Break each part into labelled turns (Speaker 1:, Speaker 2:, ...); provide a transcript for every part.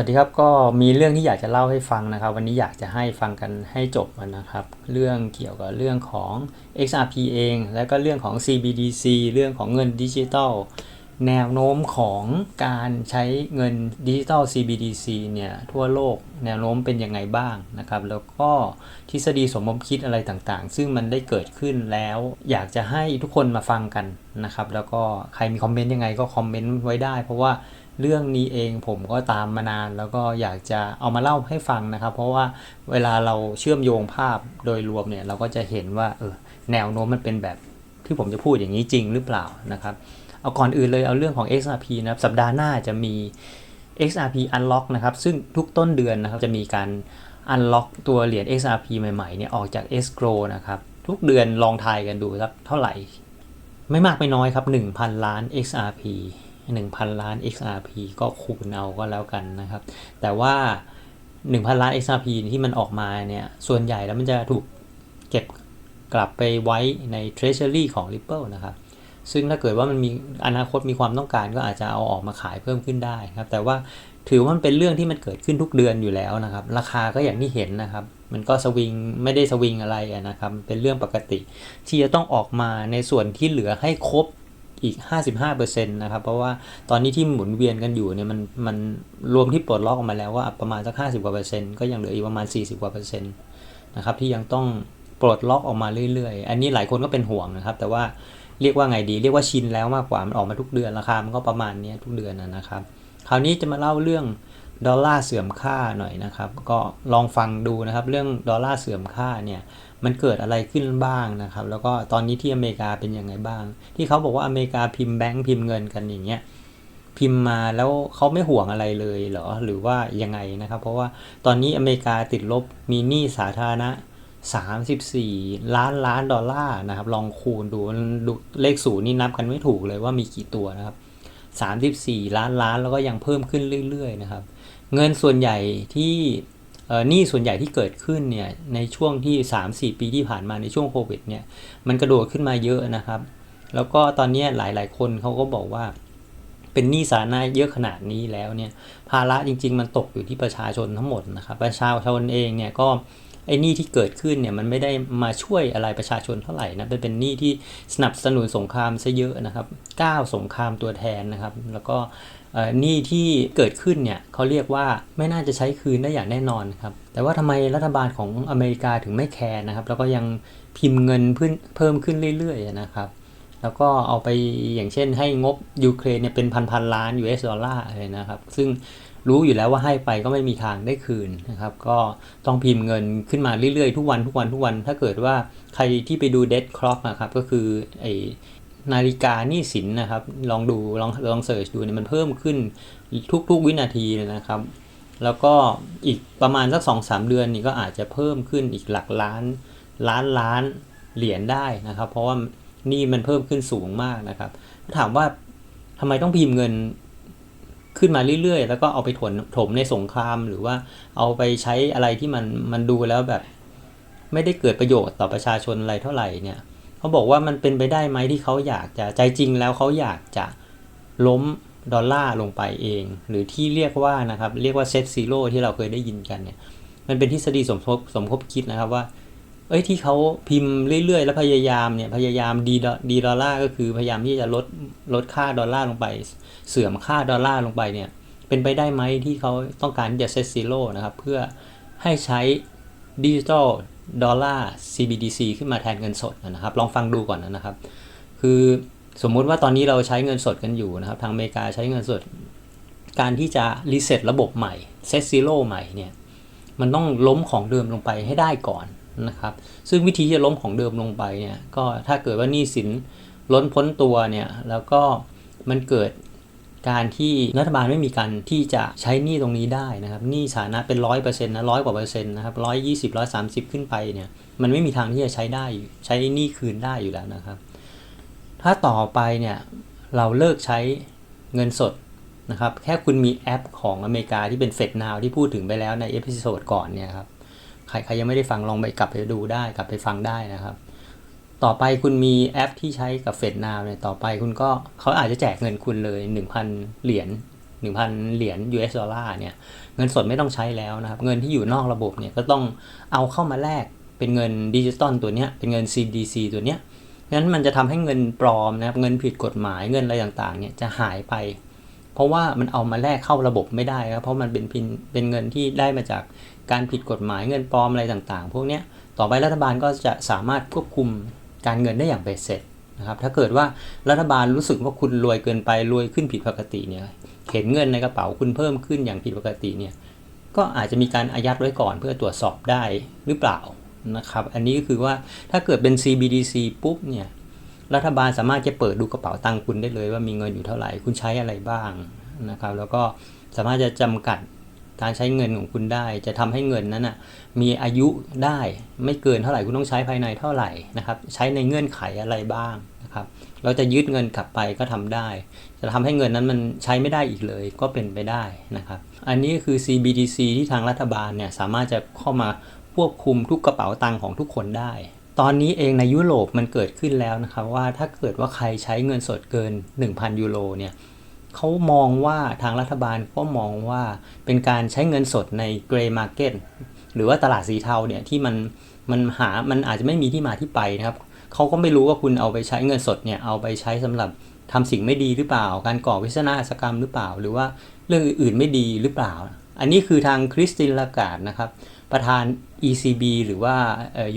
Speaker 1: วัสดีครับก็มีเรื่องที่อยากจะเล่าให้ฟังนะครับ วันนี้อยากจะให้ฟังกันให้จบนะครับ เรื่องเกี่ยวกับเรื่องของ XRP เอง แล้วก็เรื่องของ CBDC เรื่องของเงินดิจิตอล แนวโน้มของการใช้เงินดิจิทัล CBDC เนี่ยทั่วโลกแนวโน้มเป็นยังไงบ้างนะครับ แล้วก็ทฤษฎีสมมติคิดอะไรต่างๆ ซึ่งมันได้เกิดขึ้นแล้ว อยากจะให้ทุกคนมาฟังกันนะครับ แล้วก็ใครมีคอมเมนต์ยังไงก็คอมเมนต์ไว้ได้ เพราะว่าเรื่องนี้เองผมก็ตามมานาน แล้วก็อยากจะเอามาเล่าให้ฟังนะครับ เพราะว่าเวลาเราเชื่อมโยงภาพโดยรวมเนี่ยเราก็จะเห็นว่าเออแนวโน้มมันเป็นแบบที่ผมจะพูดอย่างนี้จริงหรือเปล่านะครับ เอาก่อนอื่นเลยเอาเรื่องของ XRP นะครับสัปดาห์หน้าจะมี XRP Unlock นะครับซึ่งทุกต้นเดือนนะครับจะมีการ Unlock ตัวเหรียญ XRP ใหม่ๆเนี่ยออกจาก Escrow นะครับทุกเดือนลองทายกันดูครับเท่าไหร่ ไม่มากไม่น้อยครับ 1,000 ล้าน XRP 1,000 ล้าน XRP ก็คูณเอาก็แล้วกันนะครับ แต่ว่า 1,000 ล้าน XRP ที่มันออกมาเนี่ยส่วนใหญ่แล้วมันจะถูกเก็บกลับไปไว้ใน Treasury ของ Ripple นะครับ ซึ่งถ้าเกิดว่ามันมีอนาคตมีความต้องการก็อาจจะเอาออกมาขายเพิ่มขึ้นได้ครับ แต่ว่าถือว่ามันเป็นเรื่องที่มันเกิดขึ้นทุกเดือนอยู่แล้วนะครับ ราคาก็อย่างที่เห็นนะครับ มันก็สวิงไม่ได้สวิงอะไรนะครับ เป็นเรื่องปกติ ที่จะต้องออกมาในส่วนที่เหลือให้ครบอีก 55%นะครับ เพราะว่าตอนนี้ที่หมุนเวียนกันอยู่เนี่ยมันมันรวมที่ปลดล็อกออกมาแล้วว่าประมาณสัก 50กว่าเปอร์เซ็นต์ก็ยังเหลืออีกประมาณ 40กว่าเปอร์เซ็นต์นะครับที่ยังต้องปลดล็อกออกมาเรื่อยๆ อันนี้หลายคนก็เป็นห่วงนะครับ แต่ว่า เรียกว่าไงดี เรียกว่าชินแล้วมากกว่ามันออกมาทุกเดือนราคามันก็ประมาณนี้ทุกเดือนนะครับ คราวนี้จะมาเล่าเรื่องดอลลาร์เสื่อมค่าหน่อยนะครับ ก็ลองฟังดูนะครับ เรื่องดอลลาร์เสื่อมค่าเนี่ยมันเกิดอะไรขึ้นบ้างนะครับ แล้วก็ตอนนี้ที่อเมริกาเป็นยังไงบ้าง ที่เขาบอกว่าอเมริกาพิมพ์แบงค์พิมพ์เงินกันอย่างเงี้ยพิมพ์มาแล้วเขาไม่ห่วงอะไรเลยเหรอหรือว่ายังไงนะครับ เพราะว่าตอนนี้อเมริกาติดลบมีหนี้สาธารณะ 34 ล้านล้านดอลลาร์นะครับ ลองคูณดูดูเลขศูนย์นี่นับกันไม่ถูกเลยว่ามีกี่ตัวนะครับ 34 ล้านล้านแล้วก็ยังเพิ่มขึ้นเรื่อยๆนะครับ เงินส่วนใหญ่ที่หนี้ส่วนใหญ่ที่เกิดขึ้นเนี่ยในช่วงที่ 3-4 ปีที่ผ่านมาในช่วงโควิดเนี่ยมันกระโดดขึ้นมาเยอะนะครับ แล้วก็ตอนนี้หลายๆ คนเขาก็บอกว่าเป็นหนี้สาธารณะเยอะขนาดนี้แล้วเนี่ยภาระจริง ๆ มันตกอยู่ที่ประชาชนทั้งหมดนะครับประชาชนเองเนี่ยก็ ไอ้หนี้ที่เกิดขึ้นเนี่ยมันไม่ได้มาช่วยอะไรประชาชนเท่าไหร่นะเป็นเป็นหนี้ที่สนับสนุนสงครามซะเยอะนะครับก้าวสงครามตัวแทนนะครับ แล้วก็หนี้ที่เกิดขึ้นเนี่ยเขาเรียกว่าไม่น่าจะใช้คืนได้อย่างแน่นอนครับแต่ว่าทำไมรัฐบาลของอเมริกาถึงไม่แคร์นะครับ แล้วก็ยังพิมพ์เงินเพิ่มเพิ่มขึ้นเรื่อยๆนะครับแล้วก็เอาไปอย่างเช่นให้งบยูเครนเนี่ยเป็นพันพันล้าน US ดอลลาร์เลยนะครับ ซึ่ง รู้อยู่แล้วว่าให้ไปก็ไม่มีทางได้คืนนะครับ ก็ต้องพิมพ์เงินขึ้นมาเรื่อยๆ ทุกวันทุกวันทุกวัน ถ้าเกิดว่าใครที่ไปดู dead clock นะครับ ก็คือไอนาฬิกานี่สินนะครับ ลองดูลองลองเสิร์ชดูเนี่ยมันเพิ่มขึ้นทุกๆวินาทีเลยนะครับ แล้วก็อีกประมาณสักสองสามเดือนนี่ก็อาจจะเพิ่มขึ้นอีกหลักล้านล้านล้านเหรียญได้นะครับ เพราะว่านี่มันเพิ่มขึ้นสูงมากนะครับ ถามว่าทำไมต้องพิมพ์เงิน ขึ้นมาเรื่อยๆ แล้วก็เอาไปถนถมในสงคราม หรือว่าเอาไปใช้อะไรที่มันมันดูแล้วแบบ ไม่ได้เกิดประโยชน์ต่อประชาชนอะไรเท่าไหร่เนี่ยเขาบอกว่ามันเป็นไปได้ไหมที่เขาอยากจะใจจริงแล้วเขาอยากจะล้มดอลลาร์ลงไปเอง หรือที่เรียกว่านะครับ เรียกว่าเซตซีโร่ที่เราเคยได้ยินกันเนี่ยมันเป็นทฤษฎีสมทบสมคบคิดนะครับว่า เอ้ยที่เขาพิมพ์เรื่อยๆ แล้วพยายามเนี่ยพยายามดีดีดอลลาร์ก็คือพยายามที่จะลด ลดค่าดอลลาร์ลงไป เสื่อมค่าดอลลาร์ลงไปเนี่ยเป็นไปได้ไหมที่เขาต้องการจะเซตซีโร่นะครับ เพื่อให้ใช้ดิจิทัลดอลลาร์ CBDC ขึ้นมาแทนเงินสดนะครับ ลองฟังดูก่อนนะครับ คือสมมุติว่าตอนนี้เราใช้เงินสดกันอยู่นะครับ ทางอเมริกาใช้เงินสด การที่จะรีเซ็ตระบบใหม่เซตซีโร่ใหม่เนี่ยมันต้องล้มของเดิมลงไปให้ได้ก่อนนะครับ ซึ่งวิธีจะล้มของเดิมลงไปเนี่ยก็ถ้าเกิดว่านี่สิน ล้นพ้นตัวเนี่ยแล้วก็มันเกิดการที่รัฐบาลไม่มีการที่จะใช้หนี้ตรงนี้ได้นะครับหนี้สาธารณะเป็นร้อยเปอร์เซ็นต์นะร้อยกว่าเปอร์เซ็นต์นะครับร้อยยี่สิบร้อยสามสิบขึ้นไปเนี่ยมันไม่มีทางที่จะใช้ได้ใช้หนี้คืนได้อยู่แล้วนะครับ ถ้าต่อไปเนี่ยเราเลิกใช้เงินสดนะครับแค่คุณมีแอปของอเมริกาที่เป็นเฟดนาวที่พูดถึงไปแล้วในเอพิโซดก่อนเนี่ยครับใครใครยังไม่ได้ฟังลองไปกลับไปดูได้กลับไปฟังได้นะครับ ต่อไปคุณมีแอปที่ใช้กับเฟดนาวเนี่ยต่อไปคุณก็เขาอาจจะแจกเงินคุณเลย 1,000 เหรียญ1,000 เหรียญ US ดอลลาร์เนี่ยเงินสดไม่ต้องใช้แล้วนะครับ เงินที่อยู่นอกระบบเนี่ยก็ต้องเอาเข้ามาแลกเป็นเงินดิจิตอลตัวเนี้ยเป็นเงิน CDC ตัวเนี้ยนั้นมันจะทำให้เงินปลอมนะครับเงินผิดกฎหมายเงินอะไรต่างๆเนี่ยจะหายไป เพราะว่ามันเอามาแลกเข้าระบบไม่ได้ครับเพราะมันเป็นพินเป็นเงินที่ได้มาจากการผิดกฎหมายเงินปลอมอะไรต่างๆ พวกเนี้ยต่อไปรัฐบาลก็จะสามารถควบคุม การเงินได้อย่างเบ็ดเสร็จนะครับถ้าเกิดว่ารัฐบาลรู้สึกว่าคุณรวยเกินไปรวยขึ้นผิดปกติเนี่ยเห็นเงินในกระเป๋าคุณเพิ่มขึ้นอย่างผิดปกติเนี่ยก็อาจจะมีการอายัดไว้ก่อนเพื่อตรวจสอบได้หรือเปล่านะครับอันนี้ก็คือว่าถ้าเกิดเป็น CBDC ปุ๊บเนี่ยรัฐบาลสามารถจะเปิดดูกระเป๋าตังค์คุณได้เลยว่ามีเงินอยู่เท่าไหร่คุณใช้อะไรบ้างนะครับแล้วก็สามารถจะจำกัด การใช้เงินของคุณได้ จะทำให้เงินนั้นนะมีอายุได้ไม่เกินเท่าไหร่คุณต้องใช้ภายในเท่าไหร่นะครับใช้ในเงื่อนไขอะไรบ้างนะครับเราจะยึดเงินกลับไปก็ทำได้ จะทำให้เงินนั้นมันใช้ไม่ได้อีกเลยก็เป็นไปได้นะครับ อันนี้คือ CBDC ที่ทางรัฐบาลเนี่ยสามารถจะเข้ามาควบคุมทุกกระเป๋าตังค์ของทุกคนได้ ตอนนี้เองในยุโรปมันเกิดขึ้นแล้วนะครับว่าถ้าเกิดว่าใครใช้เงินสดเกิน 1,000 ยูโรเนี่ย เขามองว่าทางรัฐบาลก็มองว่าเป็นการใช้เงินสดในเกรย์มาร์เก็ตหรือว่าตลาดสีเทาเนี่ยที่มันมันหา มันอาจจะไม่มีที่มาที่ไปนะครับเขาก็ไม่รู้ว่าคุณเอาไปใช้เงินสดเนี่ยเอาไปใช้สำหรับทำสิ่งไม่ดีหรือเปล่า การก่อวิสนาสกรรมหรือเปล่า หรือว่าเรื่องอื่นๆไม่ดีหรือเปล่า อันนี้คือทางคริสตินลากาดนะครับ ประธาน ECB หรือว่า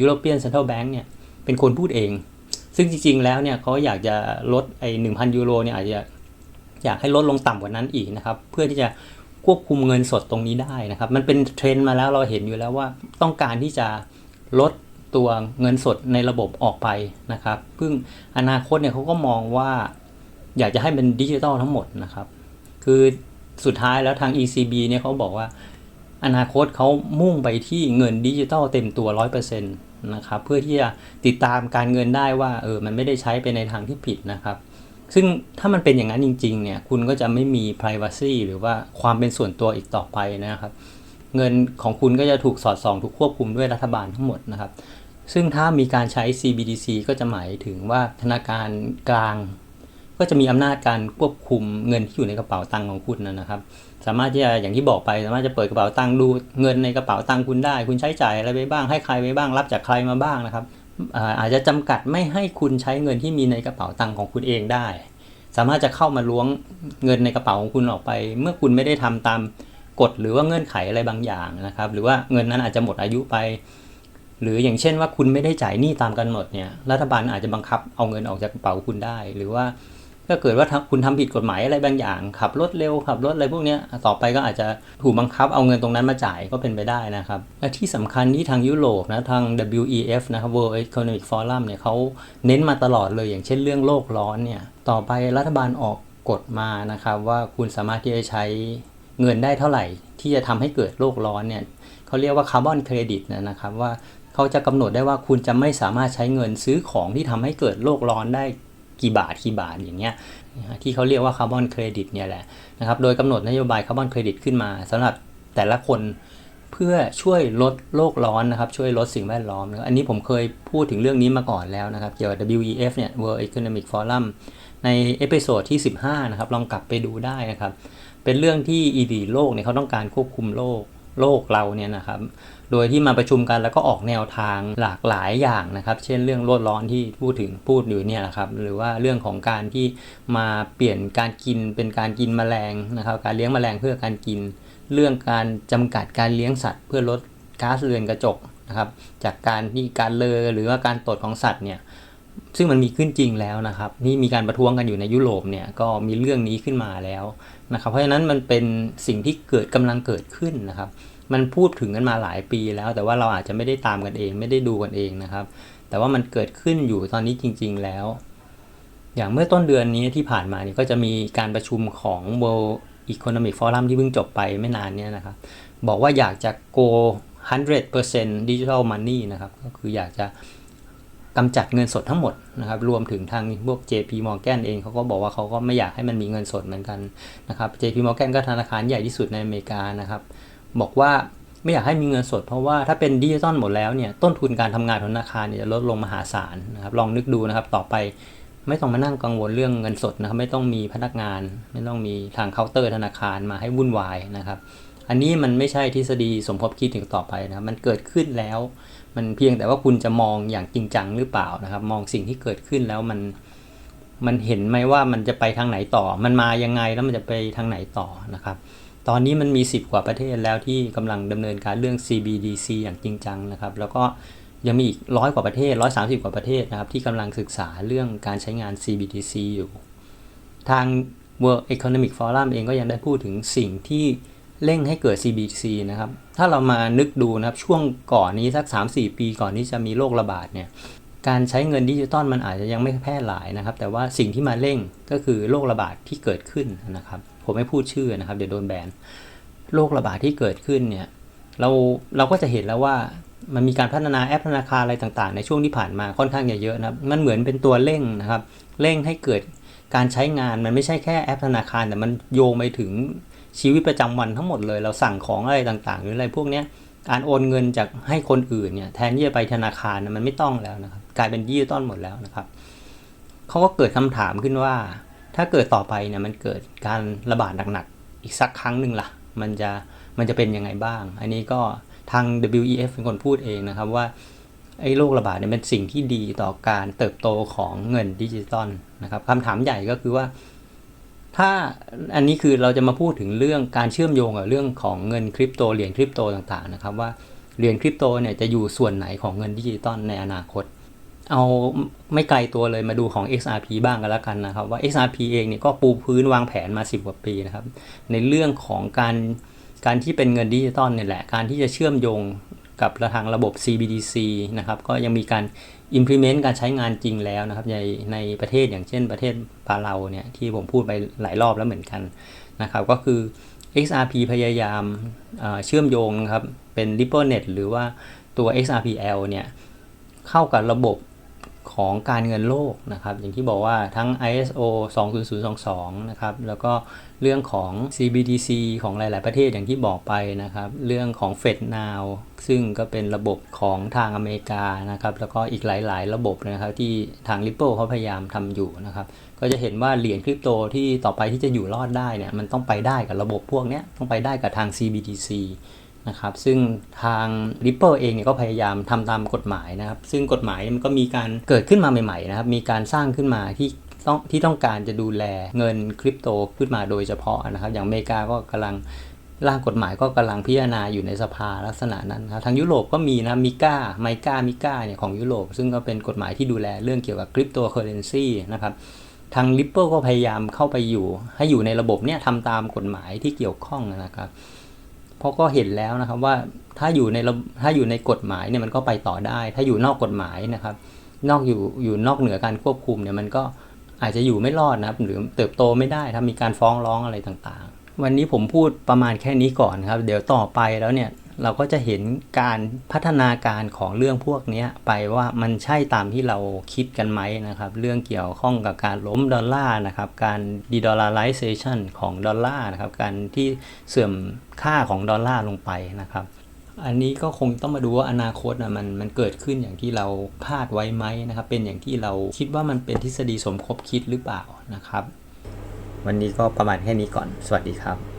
Speaker 1: European Central Bank เนี่ยเป็นคนพูดเอง ซึ่งจริงๆแล้วเนี่ยเขาอยากจะลดไอ้หนึ่งพันยูโรเนี่ยอาจจะ อยากให้ลดลงต่ำกว่านั้นอีกนะครับ เพื่อที่จะควบคุมเงินสดตรงนี้ได้นะครับ มันเป็นเทรนด์มาแล้วเราเห็นอยู่แล้วว่าต้องการที่จะลดตัวเงินสดในระบบออกไปนะครับซึ่งอนาคตเนี่ยเขาก็มองว่าอยากจะให้เป็นดิจิทัลทั้งหมดนะครับ คือสุดท้ายแล้วทาง ECB เนี่ยเขาบอกว่า อนาคตเขามุ่งไปที่เงินดิจิทัลเต็มตัว 100%นะครับ เพื่อที่จะติดตามการเงินได้ว่าเออมันไม่ได้ใช้ไปในทางที่ผิดนะครับ ซึ่งถ้ามันเป็นอย่างนั้นจริง ๆ เนี่ย คุณก็จะไม่มี privacy หรือว่าความเป็นส่วนตัวอีกต่อไปนะครับ เงินของคุณก็จะถูกสอดส่องถูกควบคุมด้วยรัฐบาลทั้งหมดนะครับ ซึ่งถ้ามีการใช้ CBDC ก็จะหมายถึงว่าธนาคารกลาง ก็จะมีอำนาจการควบคุมเงินที่อยู่ในกระเป๋าตังค์ของคุณนะครับ สามารถที่จะอย่างที่บอกไปสามารถจะเปิดกระเป๋าตังค์ดูเงินในกระเป๋าตังค์คุณได้ คุณใช้จ่ายอะไรไปบ้างให้ใครไปบ้าง รับจากใครมาบ้างนะครับ อาจจะจำกัดไม่ให้คุณใช้เงินที่มีในกระเป๋าตังค์ของคุณเองได้ สามารถจะเข้ามาล้วงเงินในกระเป๋าของคุณออกไป เมื่อคุณไม่ได้ทำตามกฎหรือว่าเงื่อนไขอะไรบางอย่างนะครับ หรือว่าเงินนั้นอาจจะหมดอายุไป หรืออย่างเช่นว่าคุณไม่ได้จ่ายหนี้ตามกำหนดเนี่ยรัฐบาลอาจจะบังคับเอาเงินออกจากกระเป๋าคุณได้ หรือว่า ถ้าเกิดว่าคุณทำผิดกฎหมายอะไรบางอย่าง ขับรถเร็วขับรถอะไรพวกนี้ต่อไปก็อาจจะถูกบังคับเอาเงินตรงนั้นมาจ่ายก็เป็นไปได้นะครับและที่สำคัญที่ทางยุโรปนะทาง WEF นะครับ World Economic Forum เนี่ยเขาเน้นมาตลอดเลยอย่างเช่นเรื่องโลกร้อนเนี่ยต่อไปรัฐบาลออกกฎมานะครับว่าคุณสามารถที่จะใช้เงินได้เท่าไหร่ ที่จะทำให้เกิดโลกร้อนเนี่ยเขาเรียกว่าคาร์บอนเครดิตนะครับว่าเขาจะกำหนดได้ว่าคุณจะไม่สามารถใช้เงินซื้อของที่ทำให้เกิดโลกร้อนได้ กี่บาทกี่บาทอย่างเงี้ยที่เขาเรียกว่าคาร์บอนเครดิตเนี่ยแหละนะครับโดยกำหนดนโยบายคาร์บอนเครดิตขึ้นมาสำหรับแต่ละคนเพื่อช่วยลดโลกร้อนนะครับช่วยลดสิ่งแวดล้อมอันนี้ผมเคยพูดถึงเรื่องนี้มาก่อนแล้วนะครับ เกี่ยวกับ WEF เนี่ย World Economic Forum ในเอพิโซดที่ 15 นะครับ ลองกลับไปดูได้นะครับ เป็นเรื่องที่อีดีโลกเนี่ยเขาต้องการควบคุมโลก โลกเราเนี่ยนะครับ โดยที่มาประชุมกันแล้วก็ออกแนวทางหลากหลายอย่างนะครับ เช่นเรื่องโลดร้อนที่พูดถึงพูดอยู่เนี่ยนะครับ หรือว่าเรื่องของการที่มาเปลี่ยนการกินเป็นการกินแมลงนะครับ การเลี้ยงแมลงเพื่อการกิน เรื่องการจำกัดการเลี้ยงสัตว์ เพื่อลดก๊าซเรือนกระจกนะครับ จากการที่การเลอหรือว่าการตดของสัตว์เนี่ยซึ่งมันมีขึ้นจริงแล้วนะครับนี่มีการประท้วงกันอยู่ในยุโรปเนี่ยก็มีเรื่องนี้ขึ้นมาแล้วนะครับ เพราะฉะนั้นมันเป็นสิ่งที่เกิดกำลังเกิดขึ้นนะครับ มันพูดถึงกันมาหลายปีแล้ว แต่ว่าเราอาจจะไม่ได้ตามกันเอง ไม่ได้ดูกันเองนะครับ แต่ว่ามันเกิดขึ้นอยู่ตอนนี้จริง ๆแล้ว อย่างเมื่อต้นเดือนนี้ที่ผ่านมานี่ก็จะมีการประชุมของ World Economic Forum ที่เพิ่งจบไปไม่นานนี้นะครับ บอกว่าอยากจะ go 100% digital money นะครับ ก็คืออยากจะกำจัดเงินสดทั้งหมดนะครับ รวมถึงทางพวก JP Morgan เองเขาก็บอกว่าเขาก็ไม่อยากให้มันมีเงินสดเหมือนกันนะครับ JP Morgan ก็ธนาคารใหญ่ที่สุดในอเมริกานะครับ บอกว่าไม่อยากให้มีเงินสด เพราะว่าถ้าเป็นดิจิตอลหมดแล้วเนี่ยต้นทุนการทำงานของธนาคารเนี่ยจะลดลงมหาศาลนะครับลองนึกดูนะครับต่อไปไม่ต้องมานั่งกังวลเรื่องเงินสดนะครับไม่ต้องมีพนักงาน ไม่ต้องมีทางเคาน์เตอร์ธนาคารมาให้วุ่นวายนะครับ อันนี้มันไม่ใช่ทฤษฎีสมคบคิดถึงต่อไปนะครับมันเกิดขึ้นแล้ว มันเพียงแต่ว่าคุณจะมองอย่างจริงจังหรือเปล่านะครับ มองสิ่งที่เกิดขึ้นแล้วมันมันเห็นไหมว่ามันจะไปทางไหนต่อ มันมายังไงแล้วมันจะไปทางไหนต่อนะครับ ตอนนี้มันมี 10 กว่าประเทศแล้วที่กำลังดำเนินการเรื่อง CBDC อย่างจริงจังนะครับ แล้วก็ยังมีอีกร้อยกว่าประเทศ 130 กว่าประเทศนะครับที่กำลังศึกษาเรื่องการใช้งาน CBDC อยู่ ทาง World Economic Forum เองก็ยังได้พูดถึงสิ่งที่เร่งให้เกิด CBDC นะครับ ถ้าเรามานึกดูนะครับ ช่วงก่อนนี้สัก 3-4 ปีก่อนที่จะมีโรคระบาดเนี่ย การใช้เงินดิจิตอลมันอาจจะยังไม่แพร่หลายนะครับ แต่ว่าสิ่งที่มาเร่งก็คือโรคระบาดที่เกิดขึ้นนะครับผมไม่พูดชื่อนะครับ เดี๋ยวโดนแบนโรคระบาดที่เกิดขึ้นเนี่ยเราเราก็จะเห็นแล้วว่ามันมีการพัฒนาแอปธนาคารอะไรต่างๆ ในช่วงที่ผ่านมาค่อนข้างเยอะนะครับ มันเหมือนเป็นตัวเร่งนะครับ เร่งให้เกิดการใช้งานมันไม่ใช่แค่แอปธนาคาร แต่มันโยงไปถึงชีวิตประจำวันทั้งหมดเลย เราสั่งของอะไรต่างๆ หรืออะไรพวกนี้การโอนเงินจากให้คนอื่นเนี่ยแทนที่จะไปธนาคารนะมันไม่ต้องแล้วนะครับ กลายเป็นดิจิตอลหมดแล้วนะครับเขาก็เกิดคำถามขึ้นว่า ถ้าเกิดต่อไปเนี่ยมันเกิดการระบาดหนักๆ อีกสักครั้งหนึ่งล่ะ มันจะมันจะเป็นยังไงบ้าง อันนี้ก็ทาง WEF เป็นคนพูดเองนะครับว่าไอ้โรคระบาดเนี่ยเป็นสิ่งที่ดีต่อการเติบโตของเงินดิจิตอลนะครับคำถามใหญ่ก็คือว่า ถ้าอันนี้คือเราจะมาพูดถึงเรื่องการเชื่อมโยงกับเรื่องของเงินคริปโตเหรียญคริปโตต่างๆนะครับว่าเหรียญคริปโตเนี่ยจะอยู่ส่วนไหนของเงินดิจิตอลในอนาคต เอาไม่ไกลตัวเลยมาดูของ XRP บ้างกันแล้วกันนะครับ ว่า XRP เองเนี่ยก็ปูพื้นวางแผนมา 10 กว่าปีนะครับ ในเรื่องของการการที่เป็นเงินดิจิตอลเนี่ยแหละ การที่จะเชื่อมโยงกับระทางระบบ CBDC นะครับ ก็ยังมีการ implement การใช้งานจริงแล้วนะครับ ในในประเทศอย่างเช่นประเทศปาเลาเนี่ยที่ผมพูดไปหลายรอบแล้วเหมือนกันนะครับ ก็คือ XRP พยายามเชื่อมโยงนะครับ เป็น RippleNet หรือว่าตัว XRPL เนี่ย เข้ากับระบบ ของการเงินโลกนะครับ อย่างที่บอกว่าทั้ง ISO 20022 นะครับ แล้วก็เรื่องของ CBDC ของหลาย ๆ ประเทศอย่างที่บอกไปนะครับ เรื่องของ FedNow ซึ่งก็เป็นระบบของทางอเมริกานะครับ แล้วก็อีกหลาย ๆ ระบบนะครับที่ทาง Ripple เขาพยายามทำอยู่นะครับ ก็จะเห็นว่าเหรียญคริปโตที่ต่อไปที่จะอยู่รอดได้เนี่ย มันต้องไปได้กับระบบพวกนี้ต้องไปได้กับทาง CBDC นะครับซึ่งทาง Ripple เองเนี่ยก็พยายามทำตามกฎหมายนะครับ ซึ่งกฎหมายมันก็มีการเกิดขึ้นมาใหม่ๆนะครับ มีการสร้างขึ้นมาที่ต้องที่ต้องการจะดูแลเงินคริปโตขึ้นมาโดยเฉพาะนะครับ อย่างอเมริกาก็กำลังร่างกฎหมายก็กำลังพิจารณาอยู่ในสภาลักษณะนั้นครับทางยุโรปก็มีนะมิก้าไมก้ามิก้าเนี่ยของยุโรป ซึ่งก็เป็นกฎหมายที่ดูแลเรื่องเกี่ยวกับคริปโตเคอเรนซีนะครับทาง Ripple ก็พยายามเข้าไปอยู่ ให้อยู่ในระบบเนี่ยทำตามกฎหมายที่เกี่ยวข้องนะครับ เพราะก็เห็นแล้วนะครับว่าถ้าอยู่ในถ้าอยู่ในกฎหมายเนี่ยมันก็ไปต่อได้ ถ้าอยู่นอกกฎหมายนะครับ นอกอยู่อยู่นอกเหนือการควบคุมเนี่ยมันก็อาจจะอยู่ไม่รอดนะครับ หรือเติบโตไม่ได้ถ้ามีการฟ้องร้องอะไรต่างๆ วันนี้ผมพูดประมาณแค่นี้ก่อนครับ เดี๋ยวต่อไปแล้วเนี่ย เราก็จะเห็นการพัฒนาการของเรื่องพวกนี้ไปว่ามันใช่ตามที่เราคิดกันไหมนะครับ เรื่องเกี่ยวข้องกับการล้มดอลลาร์นะครับ การดีดอลลาร์ไลเซชันของดอลลาร์นะครับ การที่เสื่อมค่าของดอลลาร์ลงไปนะครับ อันนี้ก็คงต้องมาดูว่าอนาคตนะมันมันเกิดขึ้นอย่างที่เราคาดไว้ไหมนะครับ เป็นอย่างที่เราคิดว่ามันเป็นทฤษฎีสมคบคิดหรือเปล่านะครับ วันนี้ก็ประมาณแค่นี้ก่อน สวัสดีครับ